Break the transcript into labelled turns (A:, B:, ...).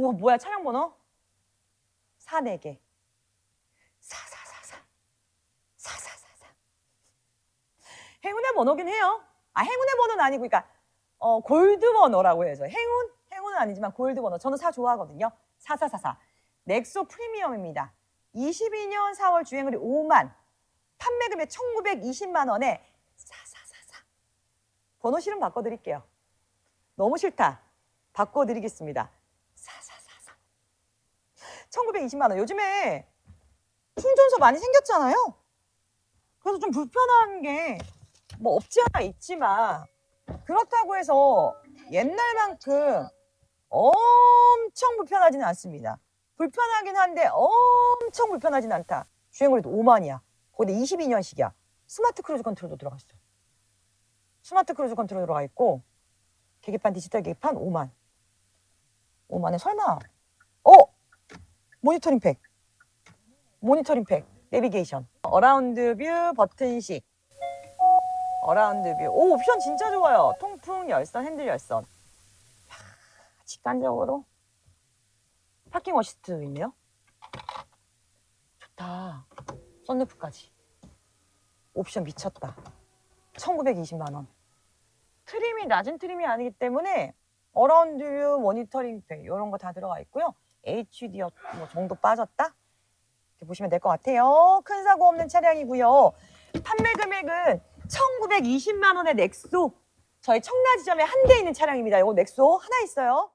A: 오 뭐야 차량 번호? 4 4개 4444 4444 행운의 번호긴 해요. 아 행운의 번호는 아니고 그러니까 어 골드 번호라고 해야죠. 행운 행운은 아니지만 골드 번호. 저는 4 좋아하거든요. 4444 넥소 프리미엄입니다. 22년 4월 주행거리 5만 판매 금액 1,920만 원에 4444 번호 실은 바꿔드릴게요. 너무 싫다. 바꿔드리겠습니다. 4444 1920만 원. 요즘에 충전소 많이 생겼잖아요. 그래서 좀 불편한 게 뭐 없지 않아 있지만 그렇다고 해서 옛날만큼 엄청 불편하지는 않습니다. 불편하긴 한데 엄청 불편하진 않다. 주행거리도 5만이야. 거기다 22년식이야. 스마트 크루즈 컨트롤도 들어가 있어. 스마트 크루즈 컨트롤 들어가 있고 계기판 디지털 계기판 5만. 5만에 설마 어 모니터링 팩. 모니터링 팩. 내비게이션. 어라운드 뷰 버튼식 어라운드 뷰. 오 옵션 진짜 좋아요. 통풍 열선 핸들 열선. 야, 직관적으로. 파킹 어시스트 있네요. 좋다. 썬루프까지. 옵션 미쳤다. 1920만 원. 트림이 낮은 트림이 아니기 때문에 어라운드 뷰 모니터링 팩 이런 거 다 들어가 있고요 HDR 뭐 정도 빠졌다? 이렇게 보시면 될 것 같아요. 큰 사고 없는 차량이고요. 판매 금액은 1920만 원의 넥소. 저희 청라 지점에 한 대 있는 차량입니다. 이거 넥소 하나 있어요